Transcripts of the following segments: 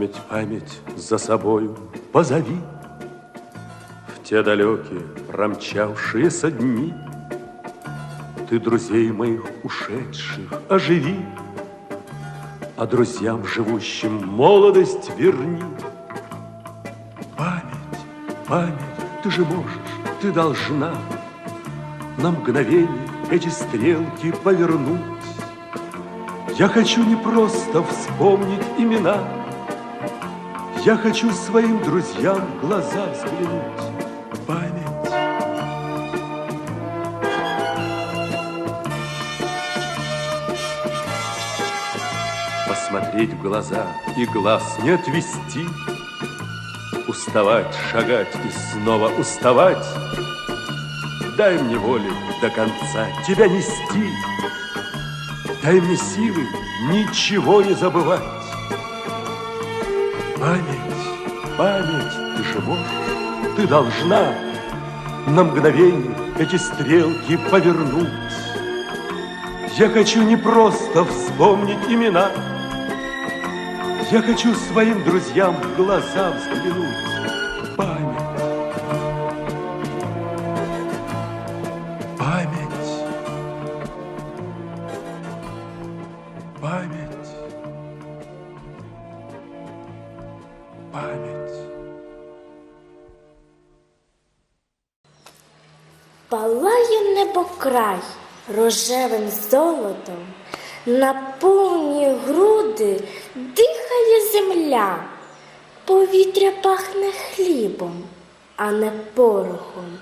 Память, память за собою позови. В те далекие промчавшиеся дни Ты друзей моих ушедших оживи А друзьям, живущим молодость, верни. Память, память, ты же можешь, ты должна На мгновение эти стрелки повернуть. Я хочу не просто вспомнить имена, Я хочу своим друзьям в глаза взглянуть. Память. Посмотреть в глаза и глаз не отвести, Уставать, шагать и снова уставать. Дай мне воли до конца тебя нести, Дай мне силы ничего не забывать. Память, память, ты же ты должна На мгновение эти стрелки повернуть. Я хочу не просто вспомнить имена, Я хочу своим друзьям в глаза взглянуть. Небокрай рожевим золотом, наповнює груди, дихає земля, повітря пахне хлібом, а не порохом,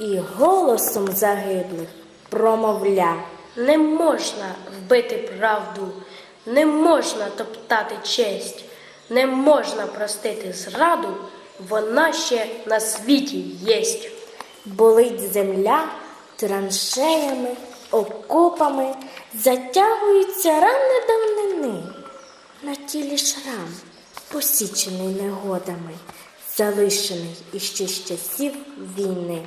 і голосом загиблих промовля. Не можна вбити правду, не можна топтати честь, не можна простити зраду, вона ще на світі єсть. Болить земля траншеями, окопами, затягуються рани давнини. На тілі шрам, посічений негодами, залишений іще з часів війни.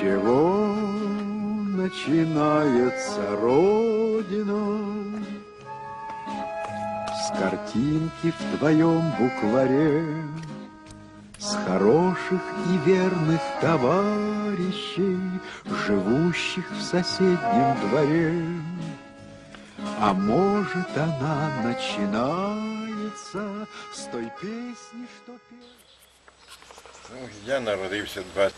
Чего начинается Родина? С картинки в твоем букваре, С хороших и верных товарищей, Живущих в соседнем дворе. А может, она начинается с той песни, что пел... Ну, я народився 20,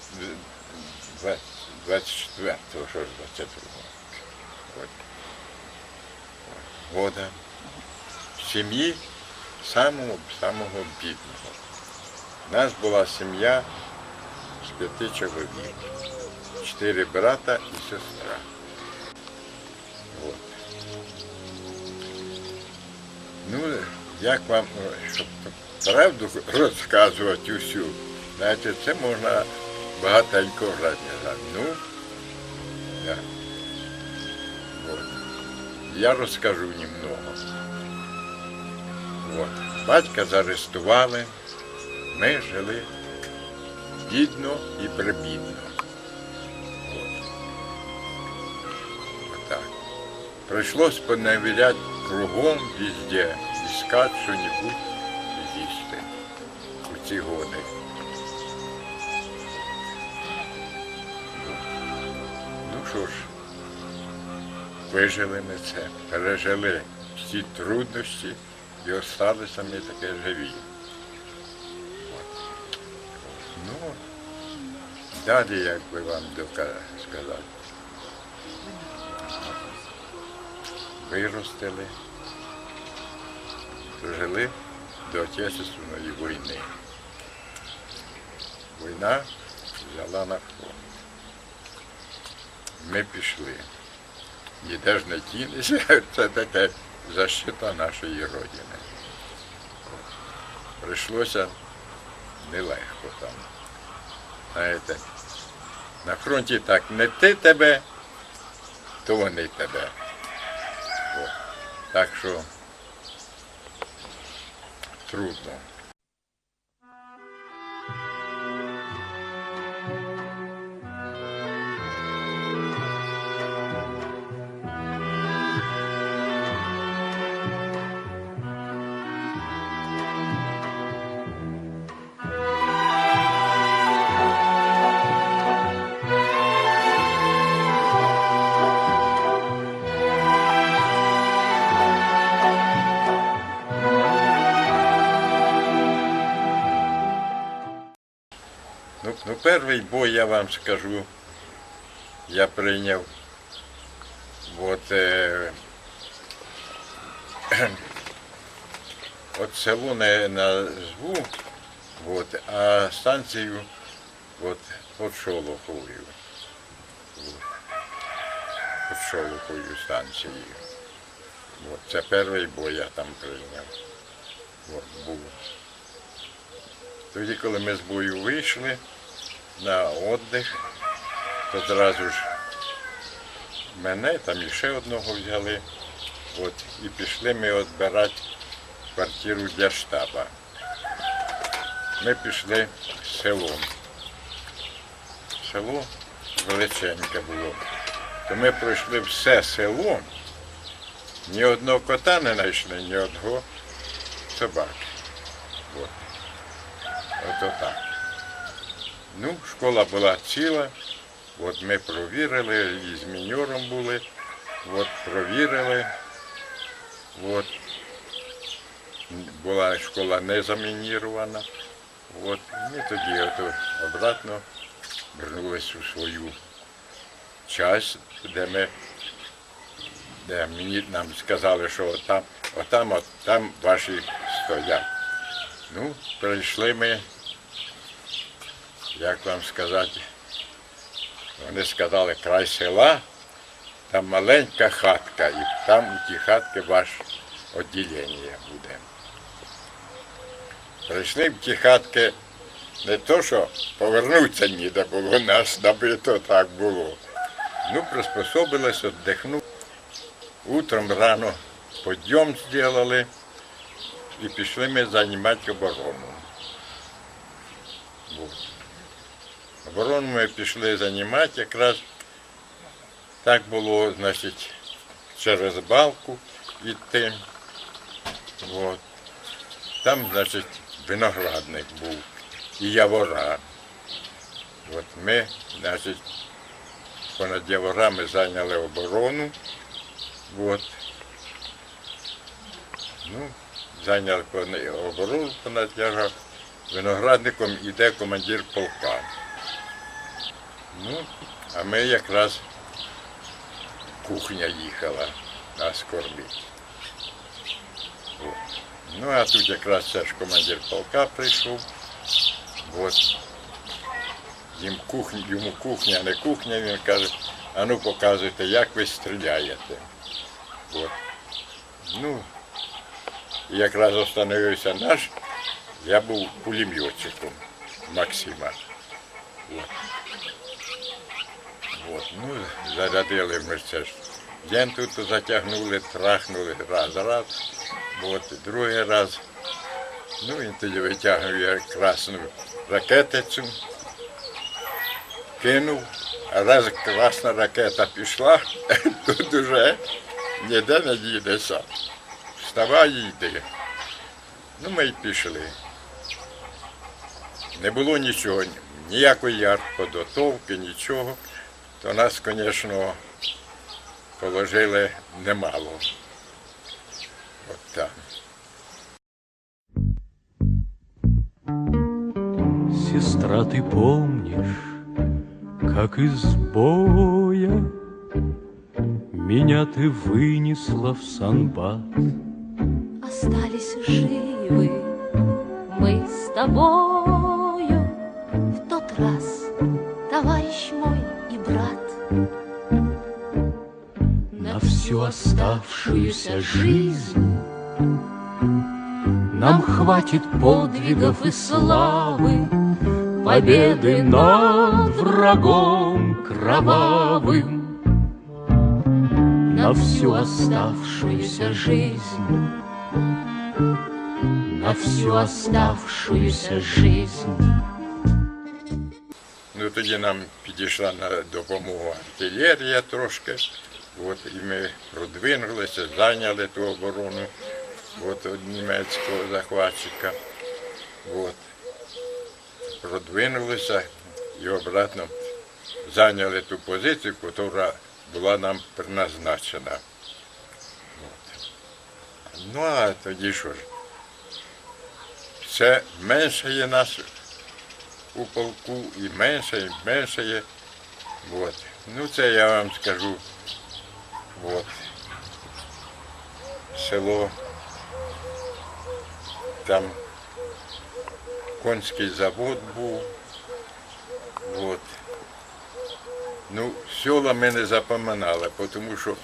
20, 24-го, що ж 22-го. От. Года. В сім'ї самого, самого бідного. У нас була сім'я з п'яти чоловік. Чотири брата і сестра. От. Ну, як вам, щоб правду розказувати усю, знаєте, це можна багатенько розказати. Ну, да. От. Я розкажу немного. От. Батька заарештували, ми жили бідно і прибідно. От. Отак. Пришлось поневірять кругом везде, искать что-нибудь їсти у ці годи. Ну що ж, вижили ми це, пережили всі труднощі і осталися ми таке живі. Ну, далі, як би вам сказати. виростили, жили до Отечественної війни. Війна взяла на фронт. Ми пішли. Ніде ж не тінешся, це таке защита нашої родини. Прийшлося нелегко там. Знаєте, на фронті так не ти тебе, то вони тебе. Так що трудно. Ну, перший бой я вам скажу, я прийняв. От, е, от село не назву, от, а станцію от, під Шолоховою. От, Шолоховою станцією. От, це перший бой я там прийняв. От, був. Тоді, коли ми з бою вийшли на віддих, то одразу ж мене там ще одного взяли. От, і пішли ми відбирати квартиру для штаба. Ми пішли селом. Село величеньке було. То ми пройшли все село, ні одного кота не знайшли, ні одного собаки. От. Ото так. Ну, школа була ціла, от ми провірили, і з міньором були, от провірили. От. Була школа не замінірована. От. Ми тоді обратно вернулись у свою часть, де ми, де мені нам сказали, що отам, отам, от там ваші стоять. Ну, прийшли ми, як вам сказати, вони сказали, край села, там маленька хатка, і там у тій хатки ваше відділення буде. Прийшли в ті хатки, не то, що повернутися ніде було, нас набито так було. Ну, приспособились, віддихнув. Утром рано підйом зробили і пішли ми займати оборону. От. Оборону ми пішли займати якраз так було, значить, через балку йти. От. Там, значить, виноградник був і явора. От ми, значить, понад яворами зайняли оборону. От. Ну, зайняли оборону понад яра. Виноградником іде командир полка. Ну, а ми якраз кухня їхала нас кормити. От. Ну, а тут якраз це ж командир полка прийшов. От. Їм кухня, йому кухня, не кухня, він каже, а ну показуйте, як ви стріляєте. От. Ну, якраз остановився наш, я був пулеметчиком Максима. От. От. Ну, зарядили ми це ж. День тут затягнули, трахнули раз, раз. От, другий раз. Ну, він тоді витягнув красну ракетицю, кинув, а раз красна ракета пішла, тут уже ніде не дійдеся. Вставай і йди. Ну, ми й пішли. Не було нічого, ніякої артподготовки, нічого. То нас, звісно, положили немало. От так. Сестра, ты помнишь, как из боя Меня ты вынесла в санбат? остались живы мы с тобою всю оставшуюся жизнь Нам хватит подвигов и славы Победы над врагом кровавым На всю оставшуюся жизнь На всю оставшуюся жизнь Ну тоді нам підійшла на допомогу артилерія трошки. От, і ми продвинулися, зайняли ту оборону от, від німецького захватчика. От. Продвинулися і обратно зайняли ту позицію, яка була нам призначена. Ну а тоді що ж? Все менше є нас у полку і менше, і менше є. От. Ну це я вам скажу. От. Село. Там конський завод був. От. Ну, села ми не запоминали, тому що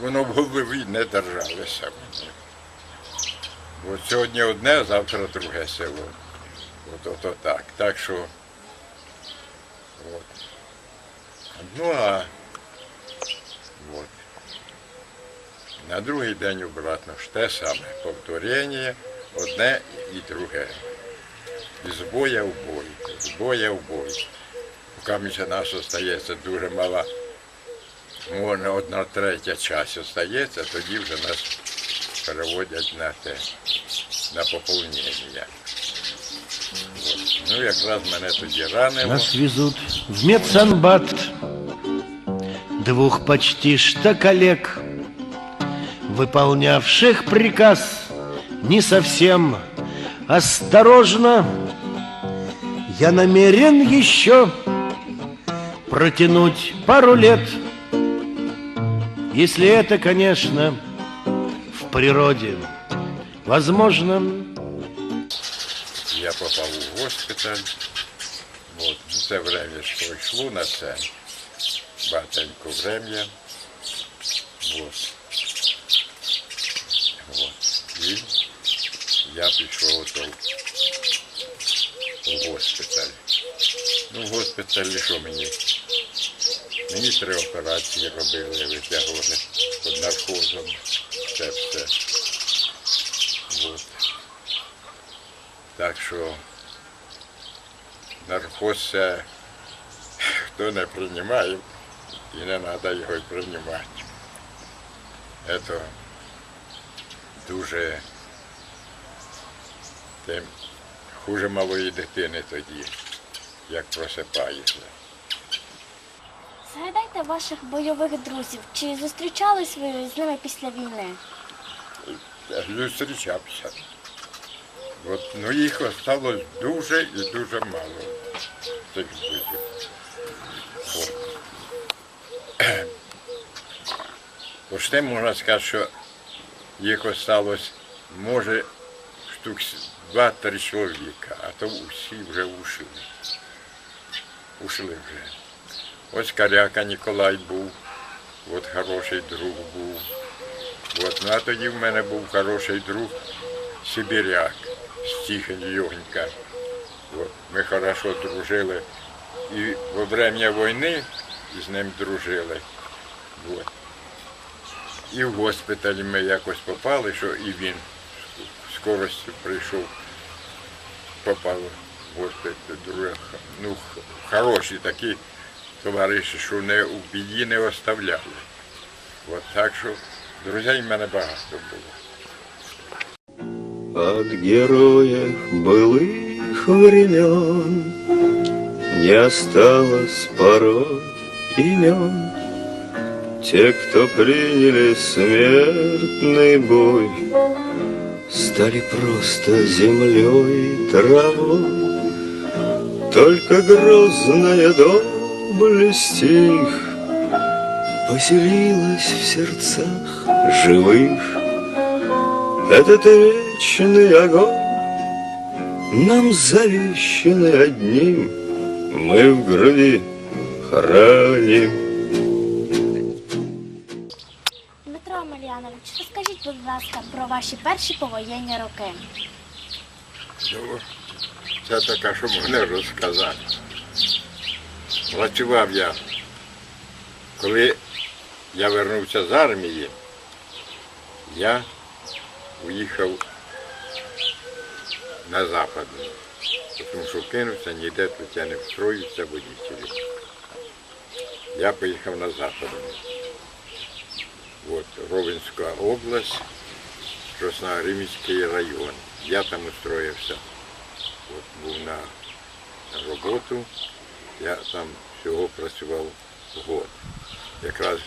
воно в голові не держалося. мені. От сьогодні одне, а завтра друге село. От, от, от так. Так що. От. Ну а от. На другий день обратно ж те саме. Повторення, одне і друге. Із боя в бой, з боя в бой. Поки між нас остається дуже мала, можна одна третя час остається, тоді вже нас переводять на те, на поповнення. От. Ну, якраз мене тоді ранило. Нас везут в медсанбат Двух почти что коллег Выполнявших приказ Не совсем осторожно Я намерен еще Протянуть пару лет Если это, конечно, в природе возможно Я попав у госпіталь. От. Ну, це время ж пройшло на це. Багатенько врем'я. От. От. І я пішов у госпіталь. Ну, в госпіталі що мені? Мені три операції робили, витягували під наркозом. Це все. От. Так що наркоз хто не приймає, і не треба його приймати. Це дуже тим хуже малої дитини тоді, як просипаєшся. Згадайте ваших бойових друзів. Чи зустрічались ви з ними після війни? Зустрічався. От, ну їх осталось дуже і дуже мало. Цих друзів. От. Почти можна сказати, що їх осталось, може, штук два-три чоловіка, а то усі вже ушли. Ушли вже. Ось Каряка Ніколай був, от хороший друг був. От, ну а тоді в мене був хороший друг Сибіряк, Стіхень Йогенька. От, ми хорошо дружили. І во время війни з ним дружили. От. І в госпіталі ми якось попали, що і він скоростю прийшов, попав в госпіталь. Ну, хороші такі товариші, що не у біді не оставляли. От, так що друзей в мене багато було. От героев былых времен Не осталось порой имен. Те, кто приняли смертный бой, Стали просто землей травой. Только грозная доблесть их Поселилась в сердцах живых. Этот вечный огонь Нам завещанный одним Мы в груди храним Дмитро Омельянович, розкажіть, будь ласка, про ваші перші повоєнні роки. Ну, це така, що можна розказати. Працював я, коли я вернувся з армії, я уїхав на запад, тому що кинувся, ніде тут я не встроївся водителем. Я поїхав на запад. От Ровенська область, Красногримівський район. Я там устроївся. От, був на, роботу, я там всього працював год. Якраз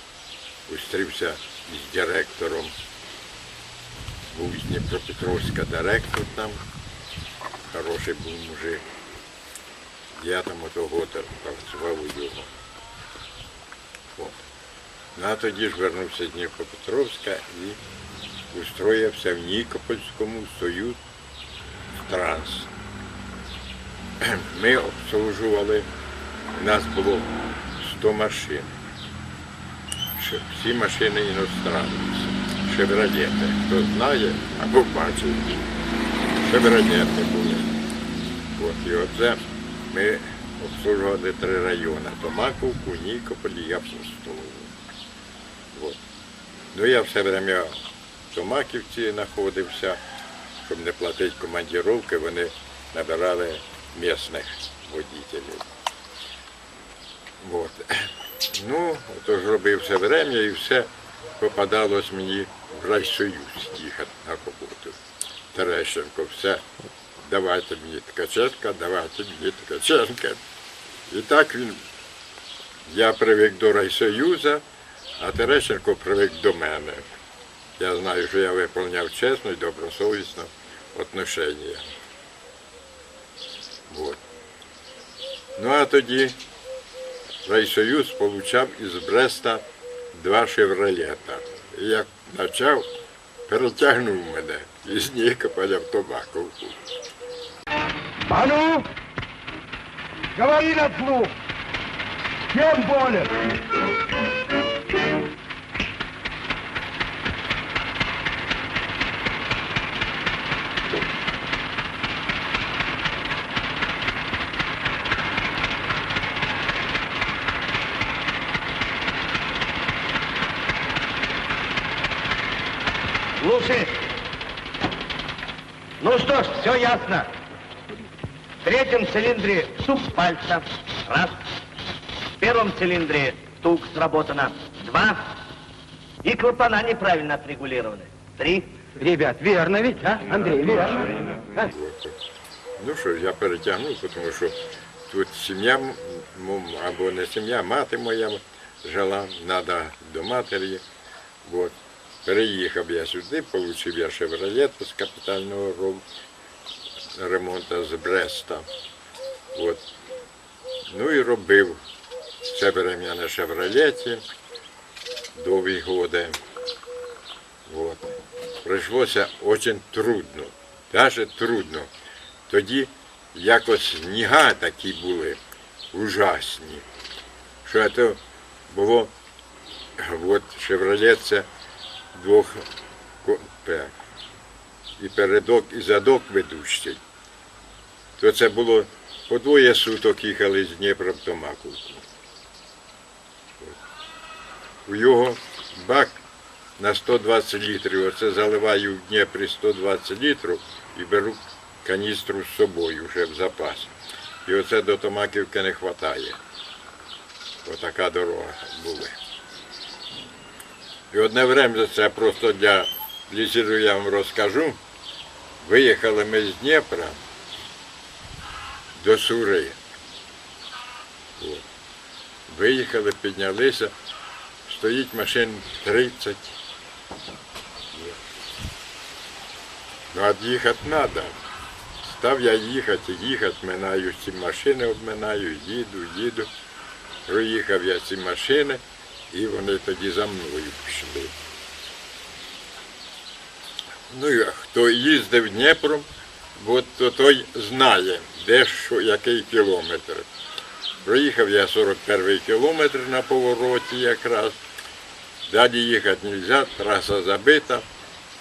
зустрівся із директором, був з Дніпропетровська директор там. хороший був мужик. Я там ото год працював у його. Ну, тоді ж вернувся з Дніпропетровська і устроївся в Нікопольському союз транс. Ми обслужували, нас було 100 машин. Всі машини іностранці. Шевролети. Хто знає або бачив. Шевролети були. От, і оце ми обслужували три райони. Томаковку, Нікополь і Апостолову. Ну я все время в Томаківці знаходився, щоб не платити командировки, вони набирали місних водителів. От. Ну, отож робив все время і все попадалось мені в райсоюз їхати на роботу. Терещенко, все, давайте мені Ткаченка, давайте мені Ткаченка. І так він, я привик до райсоюзу, а Терещенко привик до мене. Я знаю, що я виповняв чесно і добросовісно отношення. Вот. Ну а тоді райсоюз получав із Бреста два шевролета. І як почав, перетягнув мене із Нікополя в Томаковку. А ну, говори на слух. Чем болен? все ясно. В третьем цилиндре стук пальца. Раз. В первом цилиндре стук сработано. Два. И клапана неправильно отрегулированы. Три. Ребят, верно ведь, а? Андрей, верно. А? Ну що ж, я перетягнув, тому що тут сім'я м- м- або не сім'я, мати моя жила, треба до матері. От. Переїхав я сюди, отримав я шевролет з капітального ром- Ремонту з Бреста. От. Ну і робив це время на шевролеті довгі годи. Вот. Прийшлося дуже трудно, навіть трудно. Тоді якось сніга такі були ужасні. Що це було, от шевролет це двох і передок, і задок ведущий. То це було по двоє суток їхали з Дніпра в Томаковку. У його бак на 120 літрів. Оце заливаю в Дніпрі 120 літрів і беру каністру з собою вже в запас. І оце до Томаківки не вистачає. Отака дорога була. І одне время, це просто для лізеру я вам розкажу. Виїхали ми з Дніпра до Сури. Виїхали, піднялися, стоїть машин 30. Ну, а їхати треба. Став я їхати, їхати, минаю ці машини, обминаю, їду, їду. Проїхав я ці машини, і вони тоді за мною пішли. Ну, хто їздив Дніпром, от то той знає, де що, який кілометр. Проїхав я 41 кілометр на повороті якраз. Далі їхати не можна, траса забита.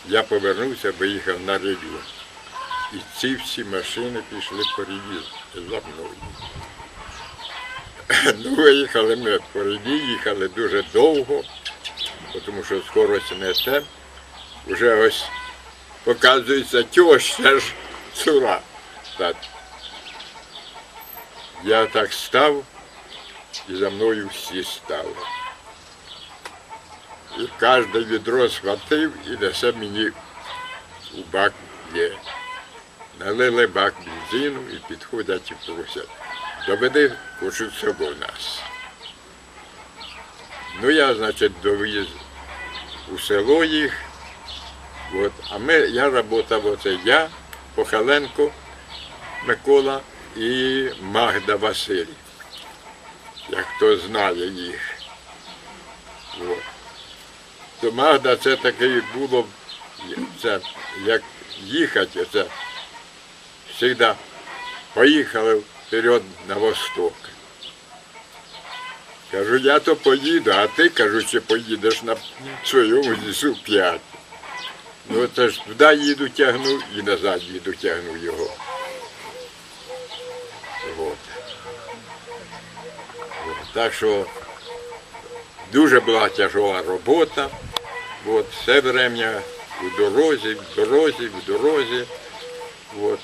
Я повернувся, виїхав на ревю. І ці всі машини пішли по реві за мною. Ну, виїхали ми по реві, їхали дуже довго, тому що скорость не те. Уже ось показується тьоща ж цура. Так. Я так став, і за мною всі стали. І кожне відро схватив і несе мені у бак є. Налили бак бензину і підходять і просять. Доведи хочу з собою нас. Ну я, значить, довіз у село їх. От, а ми, я працював оце я, Похаленко Микола і Магда Василь. Як хто знає їх. От. То Магда це таке було, це як їхати, це завжди поїхали вперед на восток. Кажу, я то поїду, а ти, кажу, чи поїдеш на своєму зісу п'ять. Ну це ж туди їду тягну і назад їду тягну його. От. От. Так що дуже була тяжова робота. От, все время у дорозі, в дорозі, в дорозі. От.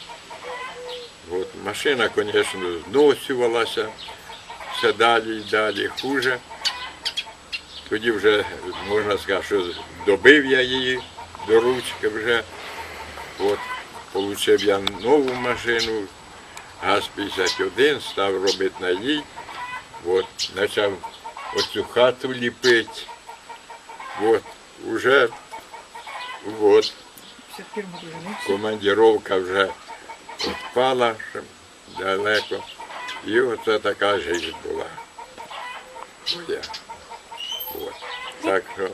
От. Машина, звісно, зносювалася все далі і далі хуже. Тоді вже можна сказати, що добив я її до ручки вже. От, Получив я нову машину, ГАЗ-51, став робити на їй. От, почав оцю хату ліпити. От, уже от, командировка вже відпала далеко. І оце така життя була. моя. От. Так що.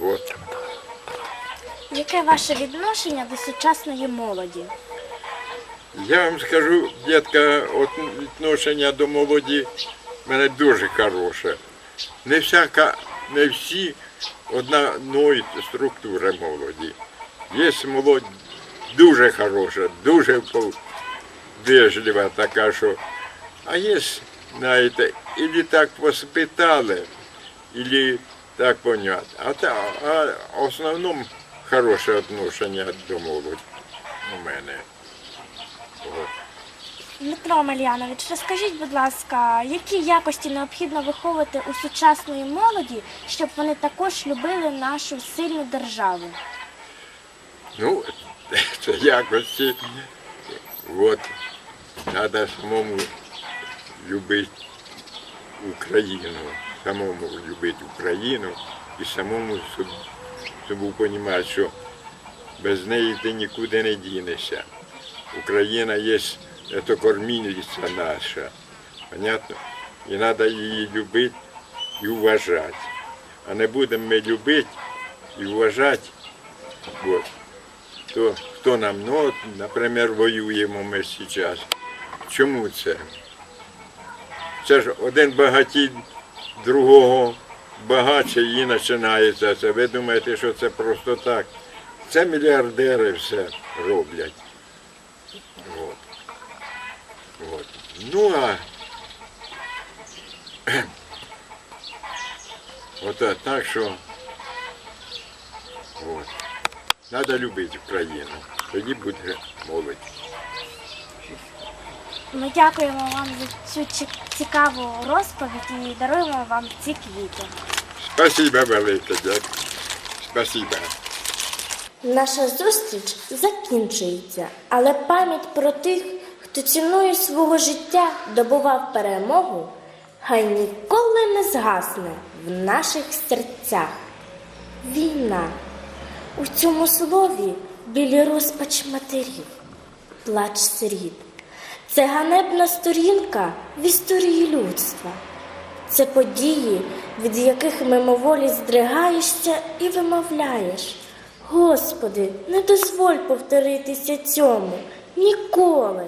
От. Яке ваше відношення до сучасної молоді? Я вам скажу, дітка, от відношення до молоді в мене дуже хороше. Не всяка, не всі одної структури молоді. Є молодь дуже хороша, дуже вежлива така, що. А є, знаєте, ілі так воспитали, ілі так понятно. А, а в основному хороше відношення до молоді у мене. От. Дмитро Мельянович, розкажіть, будь ласка, які якості необхідно виховувати у сучасної молоді, щоб вони також любили нашу сильну державу? Ну, це якості. От, треба самому любити Україну, самому любити Україну і самому собі розуміти, що без неї ти нікуди не дінешся. Україна є це кормілиця наша. Понятно? І треба її любити і вважати. А не будемо ми любити і вважати. От то хто нам, ну, наприклад, воюємо ми зараз. Чому це? Це ж один багатій другого багатше і починається це. Ви думаєте, що це просто так? Це мільярдери все роблять. От. От. Ну а от так що. От. Треба любити Україну. Тоді буде молодь. Ми дякуємо вам за цю цікаву розповідь і даруємо вам ці квіти. Спасибо велике, дякую. Спасибо. Наша зустріч закінчується, але пам'ять про тих, хто ціною свого життя добував перемогу, хай ніколи не згасне в наших серцях. Війна. У цьому слові білі розпач матерів, плач сиріт. Це ганебна сторінка в історії людства. Це події, від яких мимоволі здригаєшся і вимовляєш. Господи, не дозволь повторитися цьому ніколи.